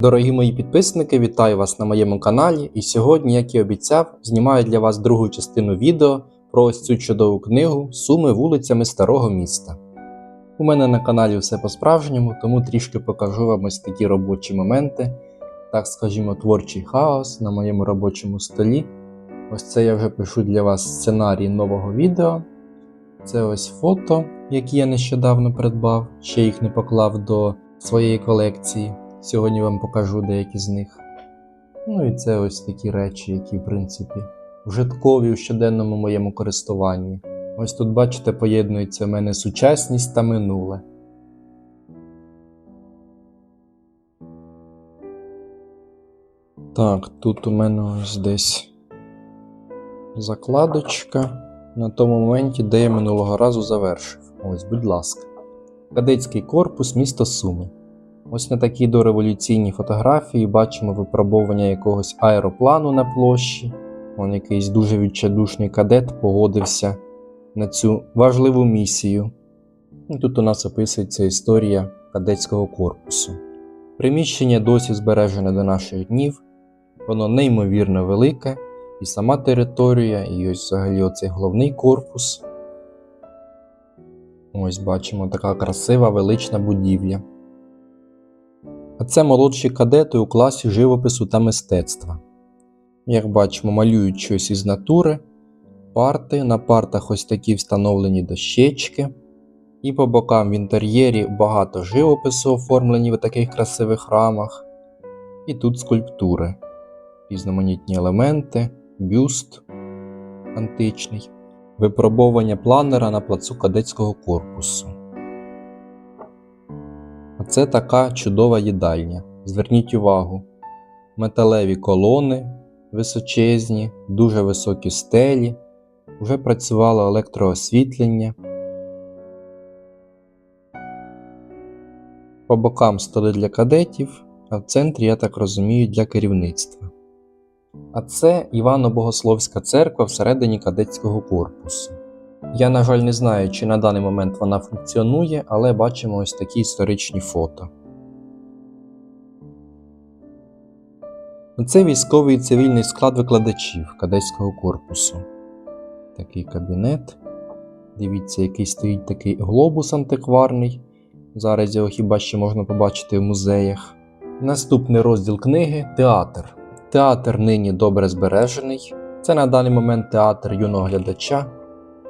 Дорогі мої підписники, вітаю вас на моєму каналі. І сьогодні, як і обіцяв, знімаю для вас другу частину відео про ось цю чудову книгу Суми вулицями старого міста. У мене на каналі все по-справжньому, тому трішки покажу вам ось такі робочі моменти, так скажімо, творчий хаос на моєму робочому столі. Ось це я вже пишу для вас сценарій нового відео. Це ось фото, які я нещодавно придбав, ще їх не поклав до своєї колекції. Сьогодні вам покажу деякі з них. Ну і це ось такі речі, які, в принципі, вжиткові у щоденному моєму користуванні. Ось тут, бачите, поєднується в мене сучасність та минуле. Так, тут у мене ось десь закладочка на тому моменті, де я минулого разу завершив. Ось, будь ласка. Кадетський корпус, місто Суми. Ось на такій дореволюційній фотографії бачимо випробовування якогось аероплану на площі. Он якийсь дуже відчайдушний кадет погодився на цю важливу місію. І тут у нас описується історія кадетського корпусу. Приміщення досі збережене до наших днів, воно неймовірно велике, і сама територія, і ось взагалі оцей головний корпус. Ось бачимо така красива велична будівля. А це молодші кадети у класі живопису та мистецтва. Як бачимо, малюють щось із натури, парти, на партах ось такі встановлені дощечки, і по бокам в інтер'єрі багато живопису оформлені в таких красивих рамах. І тут скульптури, різноманітні елементи, бюст античний, випробовування планера на плацу кадетського корпусу. Це така чудова їдальня. Зверніть увагу: металеві колони височезні, дуже високі стелі, вже працювало електроосвітлення. По бокам столи для кадетів, а в центрі, я так розумію, для керівництва. А це Івано-Богословська церква всередині кадетського корпусу. Я, на жаль, не знаю, чи на даний момент вона функціонує, але бачимо ось такі історичні фото. Це військовий і цивільний склад викладачів кадетського корпусу. Такий кабінет. Дивіться, який стоїть такий глобус антикварний. Зараз його хіба ще можна побачити в музеях. Наступний розділ книги театр. Театр нині добре збережений. Це на даний момент театр юного глядача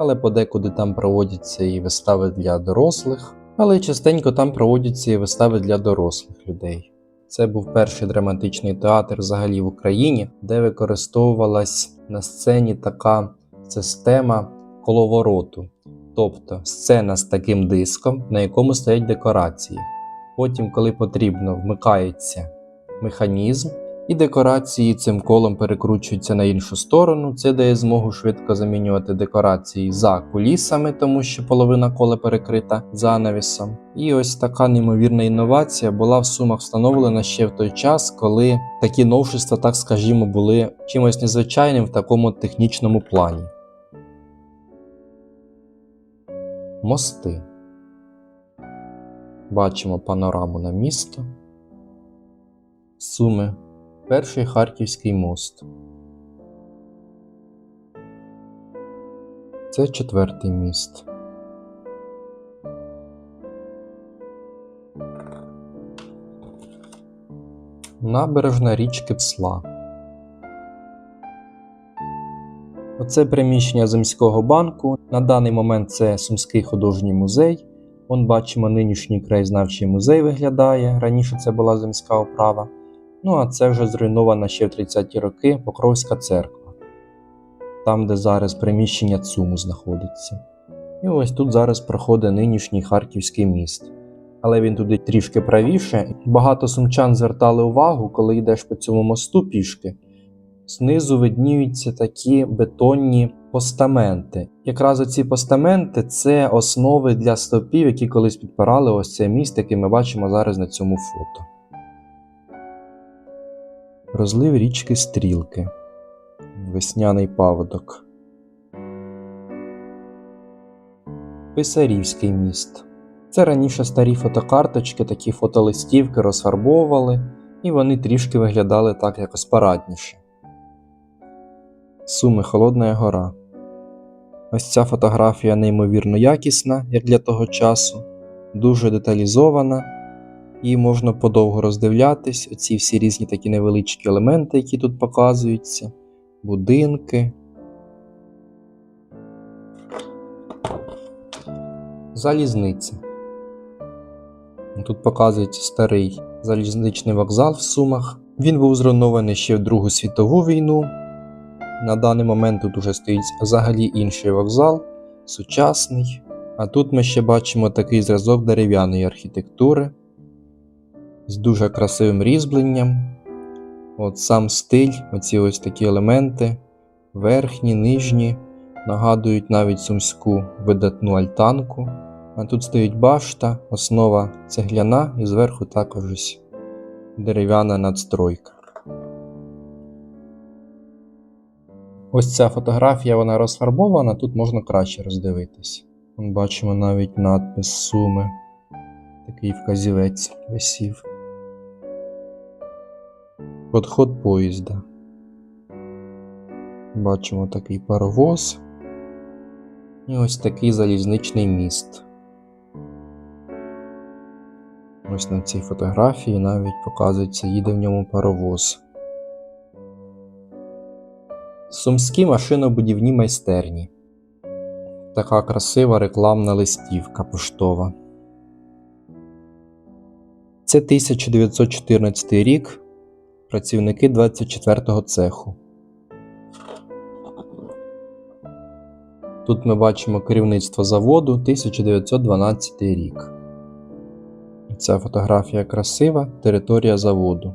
але подекуди там проводяться і вистави для дорослих, але частенько там проводяться і вистави для дорослих людей. Це був перший драматичний театр взагалі в Україні, де використовувалась на сцені така система коловороту, тобто сцена з таким диском, на якому стоять декорації. Потім, коли потрібно, вмикається механізм, і декорації цим колом перекручуються на іншу сторону. Це дає змогу швидко замінювати декорації за кулісами, тому що половина кола перекрита занавісом. І ось така неймовірна інновація була в сумах встановлена ще в той час, коли такі новшества, так скажімо, були чимось незвичайним в такому технічному плані. Мости. Бачимо панораму на місто. Суми Перший Харківський мост. Це четвертий міст. Набережна річки Псла. Оце приміщення Земського банку. На даний момент це Сумський художній музей. Вон бачимо, нинішній краєзнавчий музей виглядає. Раніше це була земська управа. Ну, а це вже зруйнована ще в 30-ті роки Покровська церква, там, де зараз приміщення ЦУМу знаходиться. І ось тут зараз проходить нинішній Харківський міст. Але він туди трішки правіше. Багато сумчан звертали увагу, коли йдеш по цьому мосту пішки. Знизу видніються такі бетонні постаменти. Якраз оці постаменти це основи для стовпів, які колись підпирали ось цей міст, який ми бачимо зараз на цьому фото. Розлив річки Стрілки, Весняний паводок, Писарівський міст. Це раніше старі фотокарточки, такі фотолистівки розфарбовували, і вони трішки виглядали так якось парадніше. Суми Холодна гора. Ось ця фотографія неймовірно якісна, як для того часу, дуже деталізована, і можна подовго роздивлятись оці всі різні такі невеличкі елементи, які тут показуються, будинки. Залізниця. Тут показується старий залізничний вокзал в Сумах. Він був зруйнований ще в Другу світову війну. На даний момент тут уже стоїть взагалі інший вокзал, сучасний. А тут ми ще бачимо такий зразок дерев'яної архітектури з дуже красивим різьбленням. От сам стиль, оці ось такі елементи, верхні, нижні, нагадують навіть сумську видатну альтанку. А тут стоїть башта, основа цегляна і зверху також ось дерев'яна надстройка. Ось ця фотографія вона розфарбована, тут можна краще роздивитись. Бачимо навіть надпис Суми. Такий вказівець висів. Подход поїзда. Бачимо такий паровоз. І ось такий залізничний міст. Ось на цій фотографії навіть показується, їде в ньому паровоз. Сумські машинобудівні майстерні. Така красива рекламна листівка поштова. Це 1914 рік. Працівники 24-го цеху. Тут ми бачимо керівництво заводу 1912 рік. Ця фотографія красива, територія заводу.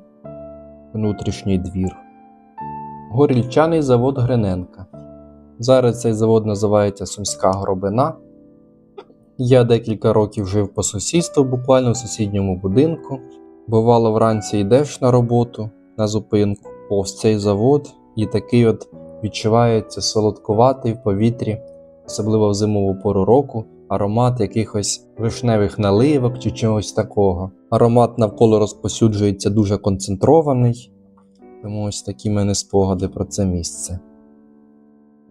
Внутрішній двір. Горільчаний завод Гриненка. Зараз цей завод називається Сумська Гробина. Я декілька років жив по сусідству, буквально в сусідньому будинку. Бувало, вранці йдеш на роботу на зупинку, повз цей завод, і такий от відчувається солодкуватий в повітрі, особливо в зимову пору року, аромат якихось вишневих наливок чи чогось такого. Аромат навколо розпосюджується дуже концентрований, тому ось такі мене спогади про це місце.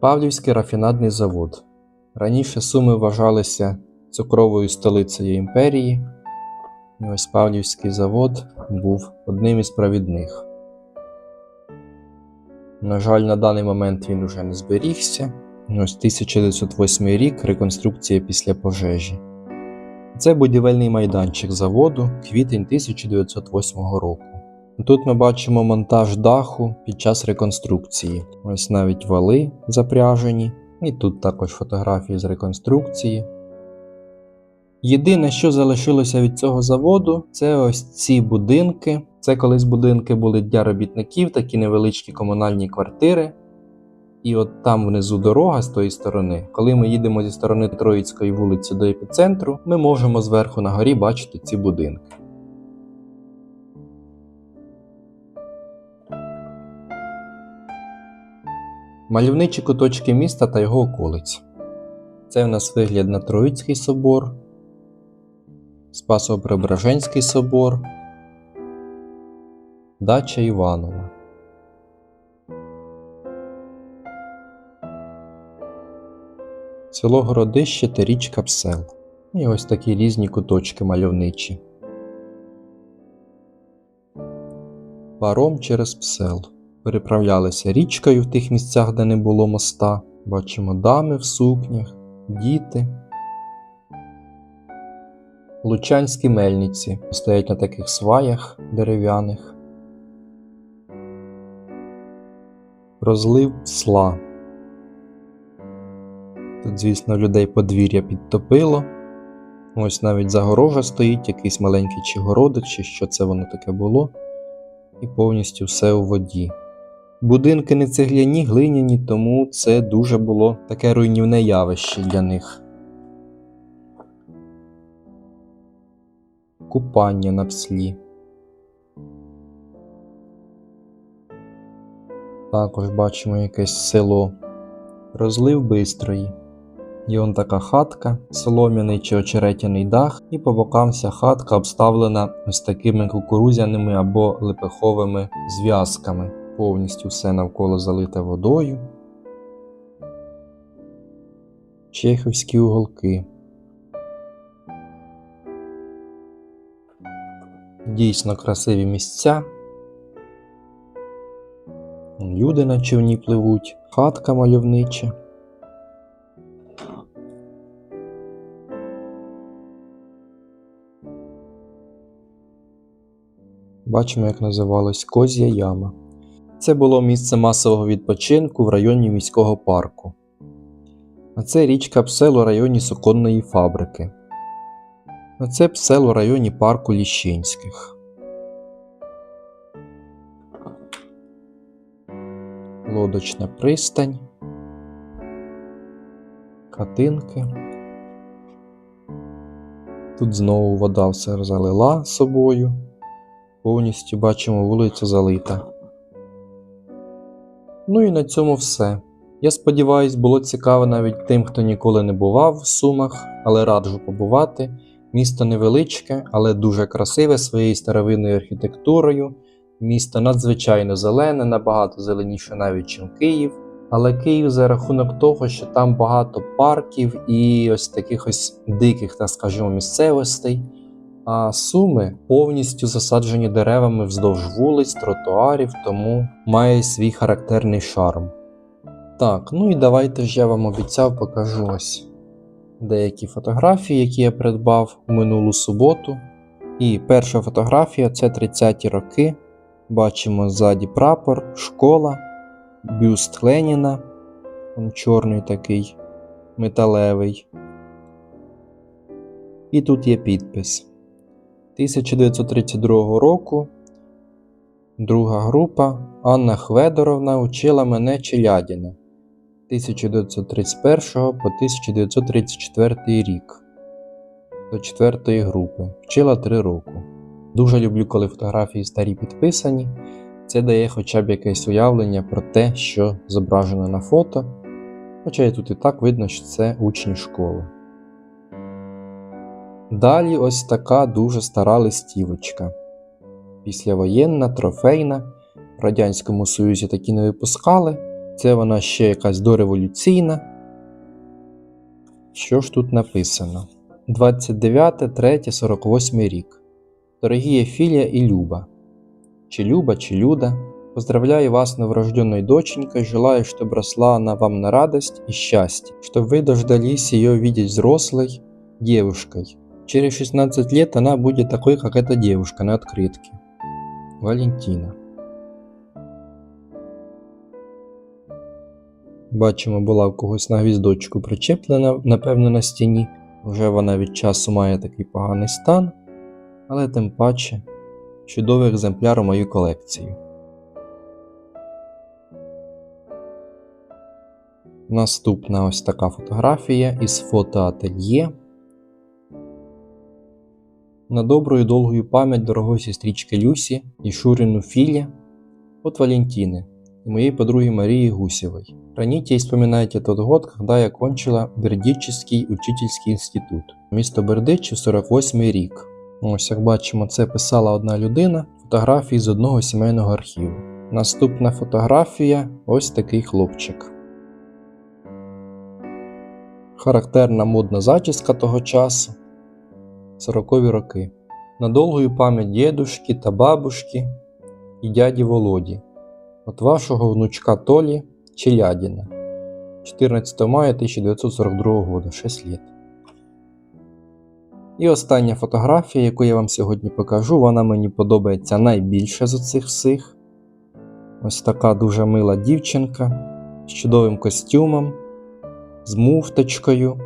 Павлівський рафінадний завод. Раніше Суми вважалися цукровою столицею імперії, і ось Павлівський завод був одним із провідних. На жаль, на даний момент він уже не зберігся. Ось 1908 рік реконструкція після пожежі. Це будівельний майданчик заводу, квітень 1908 року. Тут ми бачимо монтаж даху під час реконструкції. Ось навіть вали запряжені, і тут також фотографії з реконструкції. Єдине, що залишилося від цього заводу, це ось ці будинки. Це колись будинки були для робітників, такі невеличкі комунальні квартири. І от там внизу дорога з тої сторони. Коли ми їдемо зі сторони Троїцької вулиці до епіцентру, ми можемо зверху на горі бачити ці будинки. Мальовничі куточки міста та його околиць. Це в нас вигляд на Троїцький собор, Спасо-Преображенський собор, Дача Іванова. Село Городище та річка Псел. І ось такі різні куточки мальовничі. Паром через Псел. Переправлялися річкою в тих місцях, де не було моста. Бачимо дами в сукнях, діти. Лучанські мельниці стоять на таких сваях дерев'яних. Розлив сла. Тут, звісно, людей подвір'я підтопило. Ось навіть загорожа стоїть, якийсь маленький чи городик, чи що це воно таке було, і повністю все у воді. Будинки не цегляні, глиняні, тому це дуже було таке руйнівне явище для них. Купання на пслі. Також бачимо якесь село. Розлив бистрої. Є он така хатка, солом'яний чи очеретяний дах, і по бокам вся хатка обставлена ось такими кукурузяними або лепеховими зв'язками. Повністю все навколо залите водою. Чехівські уголки. Дійсно красиві місця. Люди на човні пливуть, хатка мальовнича. Бачимо, як називалось Козя Яма. Це було місце масового відпочинку в районі міського парку. А це річка Псел у районі суконної фабрики. Це Псел у районі парку Ліщинських. Лодочна пристань. Катинки. Тут знову вода все залила собою. Повністю бачимо вулицю залита. Ну і на цьому все. Я сподіваюсь, було цікаво навіть тим, хто ніколи не бував в Сумах, але раджу побувати. Місто невеличке, але дуже красиве своєю старовинною архітектурою. Місто надзвичайно зелене, набагато зеленіше навіть, ніж Київ. Але Київ за рахунок того, що там багато парків і ось таких ось диких, так скажімо, місцевостей. А суми повністю засаджені деревами вздовж вулиць, тротуарів, тому має свій характерний шарм. Так, ну і давайте ж я вам обіцяв покажу ось деякі фотографії, які я придбав у минулу суботу. І перша фотографія це 30-ті роки. Бачимо ззаді прапор, школа, бюст Леніна, он чорний такий металевий. І тут є підпис. 1932 року друга група Анна Хведоровна учила мене Челядіна 1931 по 1934 рік до 4 групи. Вчила 3 роки. Дуже люблю, коли фотографії старі підписані. Це дає хоча б якесь уявлення про те, що зображено на фото. Хоча і тут і так видно, що це учні школи. Далі ось така дуже стара листівочка. Післявоєнна, трофейна. В Радянському Союзі такі не випускали. Це вона ще якась дореволюційна. Що ж тут написано? 29, 3, 48 рік. Дорогі Ефілія і Люба. Чи Люба, чи Люда. Поздравляю вас новорожденной доченькой, желаю, чтобы росла она вам на радость и счастье, чтобы вы дождались ее видеть взрослой девушкой. Через 16 лет она будет такой, как эта девушка на открытке. Валентина. Бачимо, була в когось на гвіздочку причеплена, напевно, на стіні. Вже вона від часу має такий поганий стан, але тим паче чудовий екземпляр у мою колекцію. Наступна ось така фотографія із фотоательє. На добру і довгую пам'ять дорогої сестрички Люсі і Шурину Філі от Валентины и моей подруги Марии Гусевой. Храните и вспоминайте тот год, когда я кончила Бердичівський учительський інститут. Місто Бердичів, 48 рік. Ось як бачимо, це писала одна людина, фотографії з одного сімейного архіву. Наступна фотографія ось такий хлопчик. Характерна модна зачіска того часу. 40-ві роки. На довгую пам'ять дідушки та бабушки і дяді Володі. От вашого внучка Толі Челядіна. 14 мая 1942 года, 6 лет. І остання фотографія, яку я вам сьогодні покажу, вона мені подобається найбільше з оцих всіх. Ось така дуже мила дівчинка з чудовим костюмом, з муфточкою.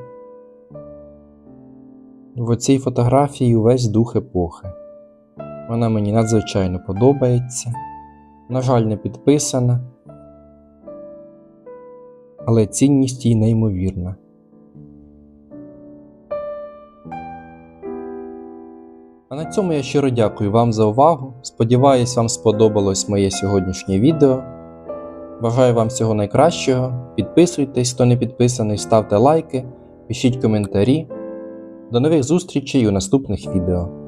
В цій фотографії увесь дух епохи. Вона мені надзвичайно подобається. На жаль, не підписана, але цінність їй неймовірна. А на цьому я щиро дякую вам за увагу. Сподіваюсь, вам сподобалось моє сьогоднішнє відео. Бажаю вам всього найкращого. Підписуйтесь, хто не підписаний, ставте лайки, пишіть коментарі. До нових зустрічей у наступних відео.